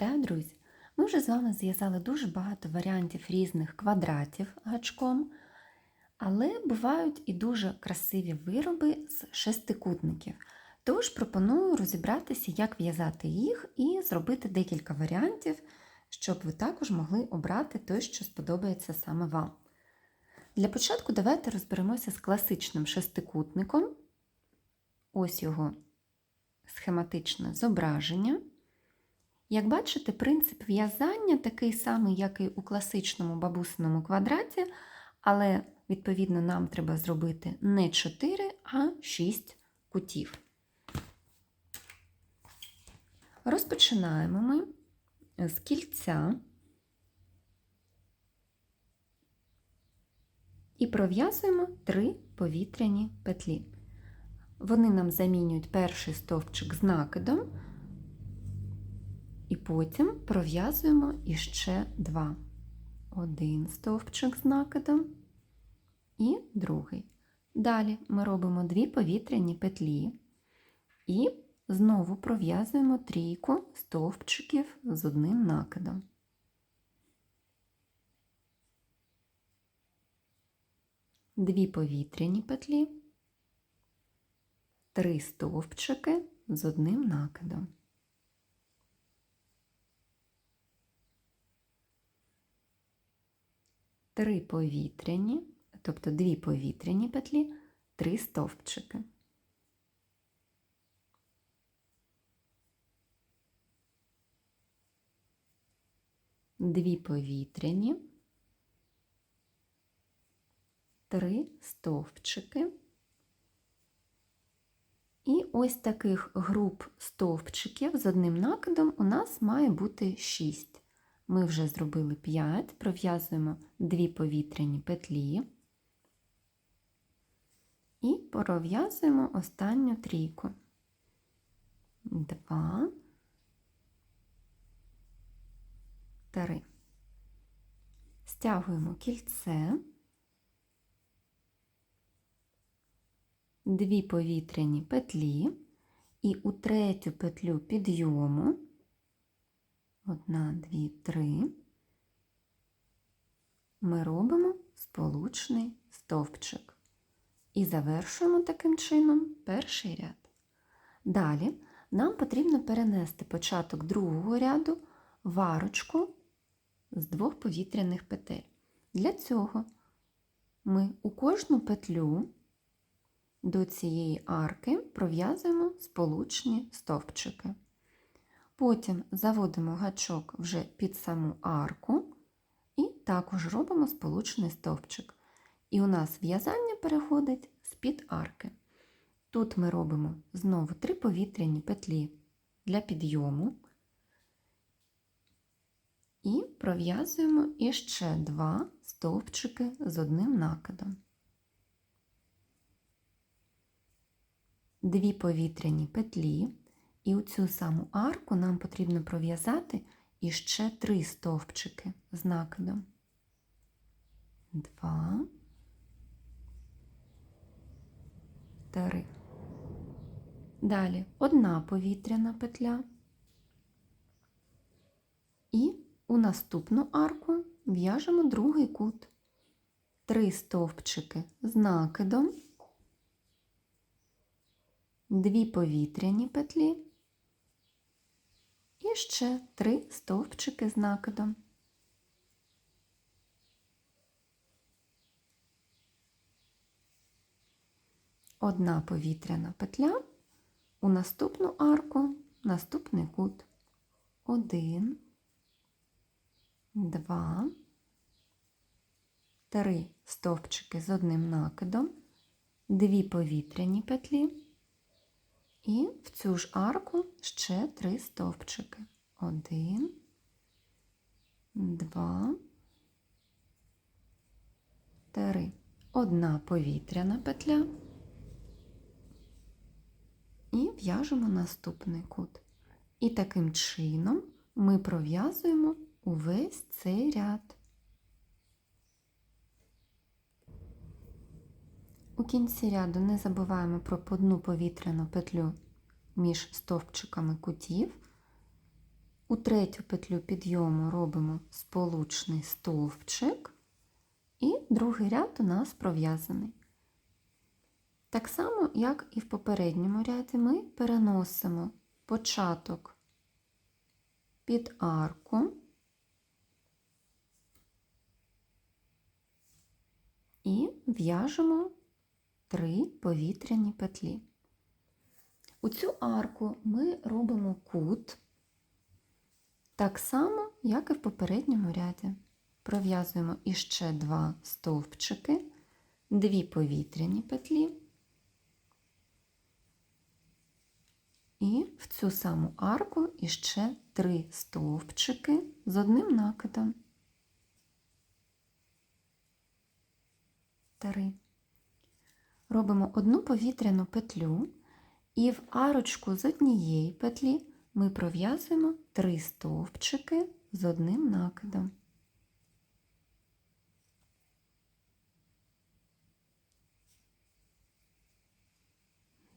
Вітаю, друзі! Ми вже з вами зв'язали дуже багато варіантів різних квадратів гачком, але бувають і дуже красиві вироби з шестикутників. Тож пропоную розібратися, як в'язати їх, і зробити декілька варіантів, щоб ви також могли обрати той, що сподобається саме вам. Для початку давайте розберемося з класичним шестикутником. Ось його схематичне зображення. Як бачите, принцип в'язання такий самий, як і у класичному бабусиному квадраті, але, відповідно, нам треба зробити не 4, а 6 кутів. Розпочинаємо ми з кільця і пров'язуємо 3 повітряні петлі. Вони нам замінюють перший стовпчик з накидом, і потім пров'язуємо іще два. Один стовпчик з накидом і другий. Далі ми робимо дві повітряні петлі і знову пров'язуємо трійку стовпчиків з одним накидом. Дві повітряні петлі, три стовпчики з одним накидом. Три повітряні, тобто дві повітряні петлі, три стовпчики. Дві повітряні, три стовпчики. І ось таких груп стовпчиків з одним накидом у нас має бути 6. Ми вже зробили 5, пров'язуємо 2 повітряні петлі. І пров'язуємо останню трійку. 2, 3. Стягуємо кільце, дві повітряні петлі. І у третю петлю підйому Одна, дві, три. Ми робимо сполучний стовпчик і завершуємо таким чином перший ряд. Далі нам потрібно перенести початок другого ряду в арочку з двох повітряних петель. Для цього ми у кожну петлю до цієї арки пров'язуємо сполучні стовпчики. Потім заводимо гачок вже під саму арку і також робимо сполучний стовпчик. І у нас в'язання переходить з-під арки. Тут ми робимо знову три повітряні петлі для підйому і пров'язуємо іще два стовпчики з одним накидом. Дві повітряні петлі. І у цю саму арку нам потрібно пров'язати іще три стовпчики з накидом. Два, три. Далі одна повітряна петля. І у наступну арку в'яжемо другий кут. Три стовпчики з накидом, дві повітряні петлі. І ще три стовпчики з накидом. Одна повітряна петля у наступну арку, наступний кут. Один, два, три стовпчики з одним накидом, дві повітряні петлі. І в цю ж арку ще три стовпчики. Один, два, три. Одна повітряна петля і в'яжемо наступний кут. І таким чином ми пров'язуємо увесь цей ряд. У кінці ряду не забуваємо про одну повітряну петлю між стовпчиками кутів. У третю петлю підйому робимо сполучний стовпчик, і другий ряд у нас пров'язаний. Так само, як і в попередньому ряді, ми переносимо початок під арку і в'яжемо три повітряні петлі. У цю арку ми робимо кут так само, як і в попередньому ряді. Пров'язуємо іще два стовпчики, дві повітряні петлі. І в цю саму арку іще три стовпчики з одним накидом. Три. Робимо одну повітряну петлю, і в арочку з однієї петлі ми пров'язуємо три стовпчики з одним накидом.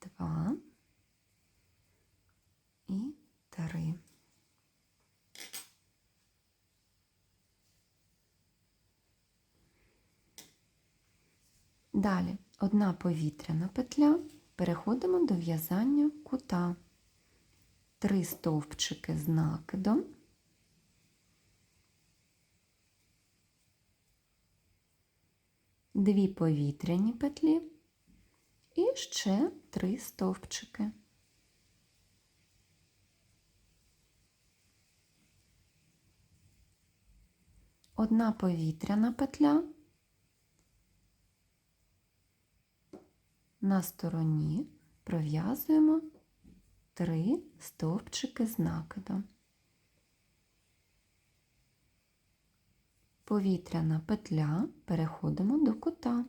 Два і три. Далі одна повітряна петля, переходимо до в'язання кута. Три стовпчики з накидом. Дві повітряні петлі і ще три стовпчики. Одна повітряна петля на стороні пров'язуємо три стовпчики з накидом. Повітряна петля, переходимо до кута.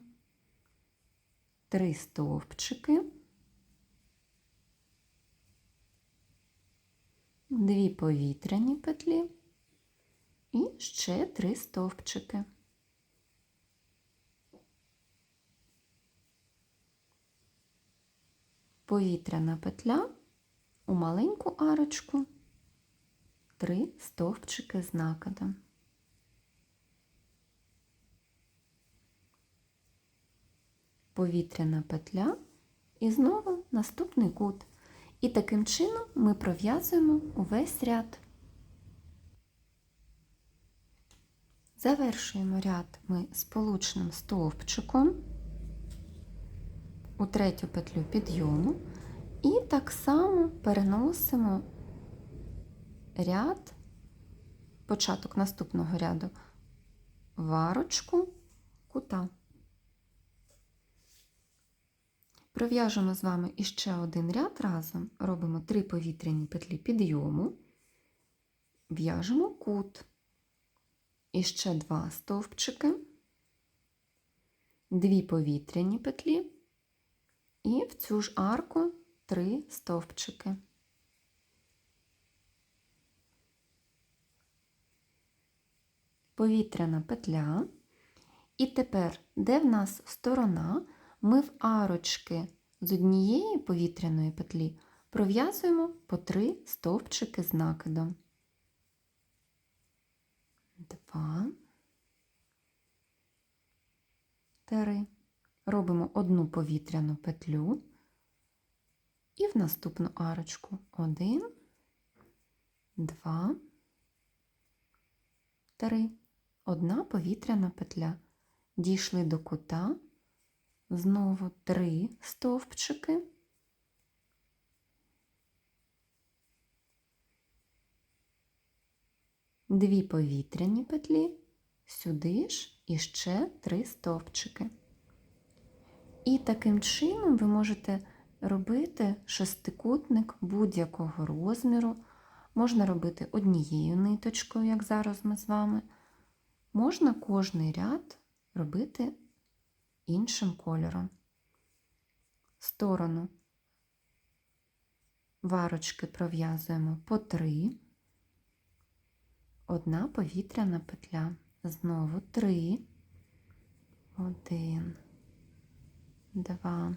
Три стовпчики, дві повітряні петлі і ще три стовпчики. Повітряна петля у маленьку арочку, три стовпчики з накидом. Повітряна петля і знову наступний кут. І таким чином ми пров'язуємо увесь ряд. Завершуємо ряд ми сполучним стовпчиком у третю петлю підйому. І так само переносимо ряд, початок наступного ряду в арочку кута. Пров'яжемо з вами іще один ряд разом, робимо три повітряні петлі підйому, в'яжемо кут. І ще два стовпчики, дві повітряні петлі, і в цю ж арку три стовпчики. Повітряна петля. І тепер, де в нас сторона, ми в арочки з однієї повітряної петлі пров'язуємо по три стовпчики з накидом. Два, три. Робимо одну повітряну петлю і в наступну арочку один, два, три. Одна повітряна петля. Дійшли до кута, знову три стовпчики. Дві повітряні петлі, сюди ж і ще три стовпчики. І таким чином ви можете робити шестикутник будь-якого розміру. Можна робити однією ниточкою, як зараз ми з вами. Можна кожний ряд робити іншим кольором. Сторону варочки пров'язуємо по три, одна повітряна петля. Знову три, один, два,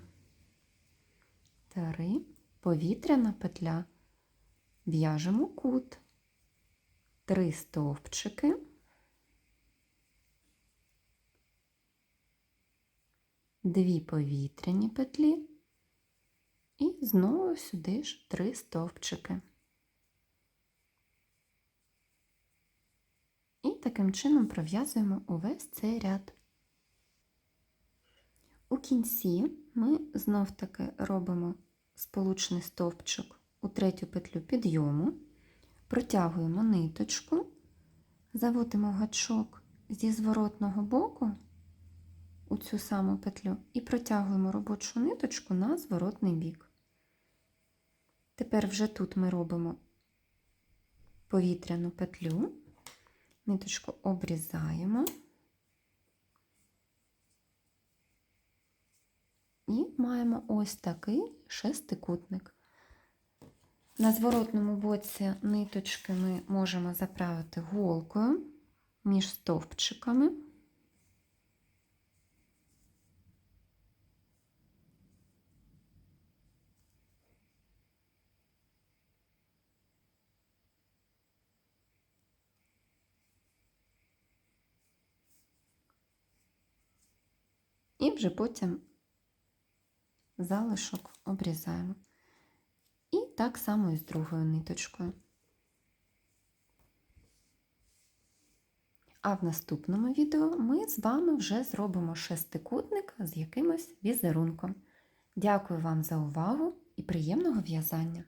три, повітряна петля, в'яжемо кут, три стовпчики. Дві повітряні петлі і знову сюди ж три стовпчики. І таким чином пров'язуємо увесь цей ряд. У кінці ми знов таки робимо сполучний стовпчик у третю петлю підйому, протягуємо ниточку, заводимо гачок зі зворотного боку у цю саму петлю і протягуємо робочу ниточку на зворотний бік. Тепер вже тут ми робимо повітряну петлю, ниточку обрізаємо. І маємо ось такий шестикутник. На зворотному боці ниточки ми можемо заправити голкою між стовпчиками. І вже потім залишок обрізаємо. І так само і з другою ниточкою. А в наступному відео ми з вами вже зробимо шестикутник з якимось візерунком. Дякую вам за увагу і приємного в'язання!